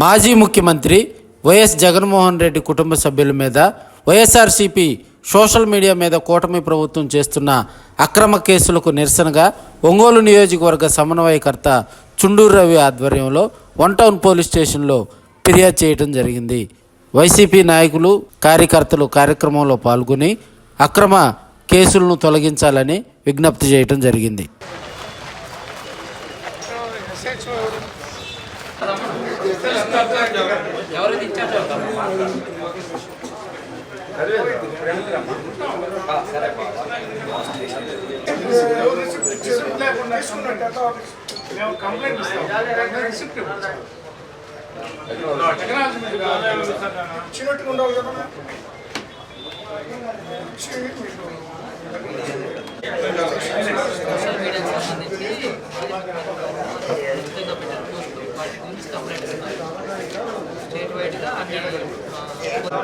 మాజీ ముఖ్యమంత్రి వైఎస్ జగన్మోహన్ రెడ్డి కుటుంబ సభ్యుల మీద వైఎస్ఆర్సీపీ సోషల్ మీడియా మీద కూటమి ప్రభుత్వం చేస్తున్న అక్రమ కేసులకు నిరసనగా ఒంగోలు నియోజకవర్గ సమన్వయకర్త చుండూరు రవి ఆధ్వర్యంలో వన్ టౌన్ పోలీస్ స్టేషన్లో ఫిర్యాదు చేయడం జరిగింది. వైసీపీ నాయకులు కార్యకర్తలు కార్యక్రమంలో పాల్గొని అక్రమ కేసులను తొలగించాలని విజ్ఞప్తి చేయడం జరిగింది. మేము కంప్లైంట్ ఇస్తాం రిసిప్ట్ ఇచ్చినట్టుగా కదా సోషల్ మీడియాకి సంబంధించి వాటి గురించి కంప్లైంట్ స్టేట్ వైడ్గా అన్ని ఆ,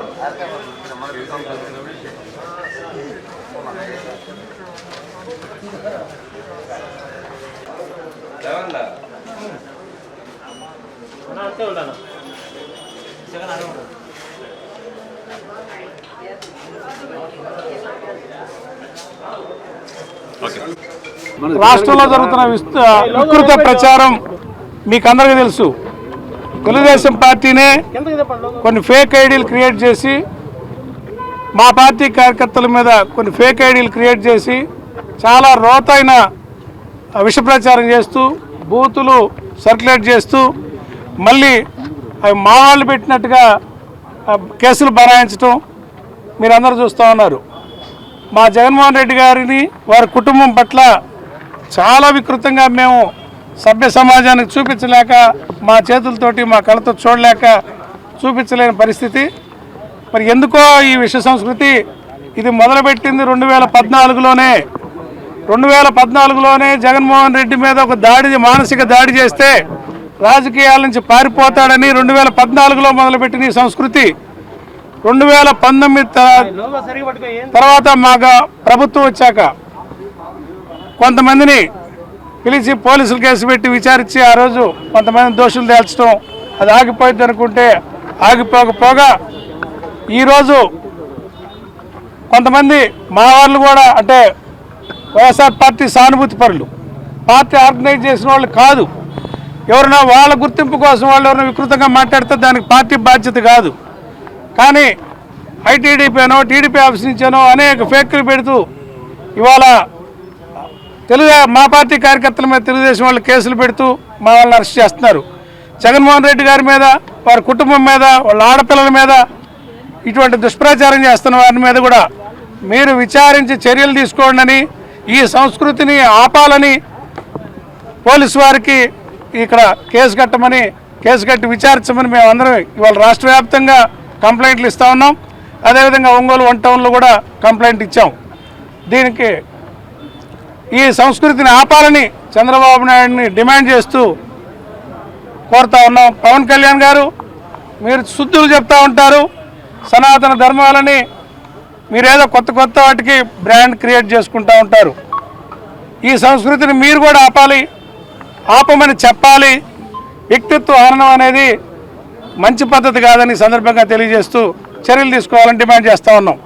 రాష్ట్రంలో జరుగుతున్న విస్తృత ప్రచారం మీకు అందరికీ తెలుసు. తెలుగుదేశం పార్టీనే కొన్ని ఫేక్ ఐడీలు క్రియేట్ చేసి మా పార్టీ కార్యకర్తల మీద కొన్ని ఫేక్ ఐడీలు క్రియేట్ చేసి చాలా రోతైన విష ప్రచారం చేస్తూ బూతులు సర్క్యులేట్ చేస్తూ మళ్ళీ అవి మా వాళ్ళు పెట్టినట్టుగా కేసులు బనాయించడం మీరందరూ చూస్తూ ఉన్నారు. మా జగన్మోహన్ రెడ్డి గారిని వారి కుటుంబం పట్ల చాలా వికృతంగా మేము సభ్య సమాజానికి చూపించలేక మా చేతులతోటి మా కళతో చూడలేక చూపించలేని పరిస్థితి. మరి ఎందుకో ఈ విశ్వ సంస్కృతి ఇది మొదలుపెట్టింది రెండు వేల పద్నాలుగులోనే. రెండు వేల పద్నాలుగులోనే జగన్మోహన్ రెడ్డి మీద ఒక దాడి మానసిక దాడి చేస్తే రాజకీయాల నుంచి పారిపోతాడని రెండు వేల పద్నాలుగులో మొదలుపెట్టిన ఈ సంస్కృతి. రెండు వేల పంతొమ్మిది తర్వాత మాకు ప్రభుత్వం వచ్చాక కొంతమందిని పిలిచి పోలీసులు కేసు పెట్టి విచారించి ఆ రోజు కొంతమంది దోషులు తేల్చడం అది ఆగిపోయింది అనుకుంటే ఆగిపోకపోగా ఈరోజు కొంతమంది మా వాళ్ళు కూడా అంటే వైఎస్ఆర్ పార్టీ సానుభూతి పరులు. పార్టీ ఆర్గనైజ్ చేసిన వాళ్ళు కాదు. ఎవరైనా వాళ్ళ గుర్తింపు కోసం వాళ్ళు ఎవరైనా వికృతంగా మాట్లాడితే దానికి పార్టీ బాధ్యత కాదు. కానీ ఐటీడీపీ అనో టీడీపీ ఆఫీస్ నుంచేనో అనేక ఫేక్లు పెడుతూ ఇవాళ తెలుగు మా పార్టీ కార్యకర్తల మీద తెలుగుదేశం వాళ్ళు కేసులు పెడుతూ మా వాళ్ళని అరెస్ట్ చేస్తున్నారు. జగన్మోహన్ రెడ్డి గారి మీద వారి కుటుంబం మీద వాళ్ళ ఆడపిల్లల మీద ఇటువంటి దుష్ప్రచారం చేస్తున్న వారి మీద కూడా మీరు విచారించి చర్యలు తీసుకోండి ఈ సంస్కృతిని ఆపాలని పోలీసు వారికి ఇక్కడ కేసు కట్టమని కేసు కట్టి విచారించమని మేము అందరం ఇవాళ రాష్ట్ర వ్యాప్తంగా కంప్లైంట్లు ఇస్తూ ఉన్నాం. అదేవిధంగా ఒంగోలు వన్ టౌన్లో కూడా కంప్లైంట్ ఇచ్చాం. దీనికి ఈ సంస్కృతిని ఆపాలని చంద్రబాబు నాయుడిని డిమాండ్ చేస్తూ కోరుతా ఉన్నాం. పవన్ కళ్యాణ్ గారు మీరు శుద్ధులు చెప్తా ఉంటారు. సనాతన ధర్మాలని మీరేదో కొత్త కొత్త వాటికి బ్రాండ్ క్రియేట్ చేసుకుంటూ ఉంటారు. ఈ సంస్కృతిని మీరు కూడా ఆపాలి ఆపమని చెప్పాలి. వ్యక్తిత్వ హరణం అనేది మంచి పద్ధతి కాదని సందర్భంగా తెలియజేస్తూ చర్యలు తీసుకోవాలని డిమాండ్ చేస్తూ ఉన్నాం.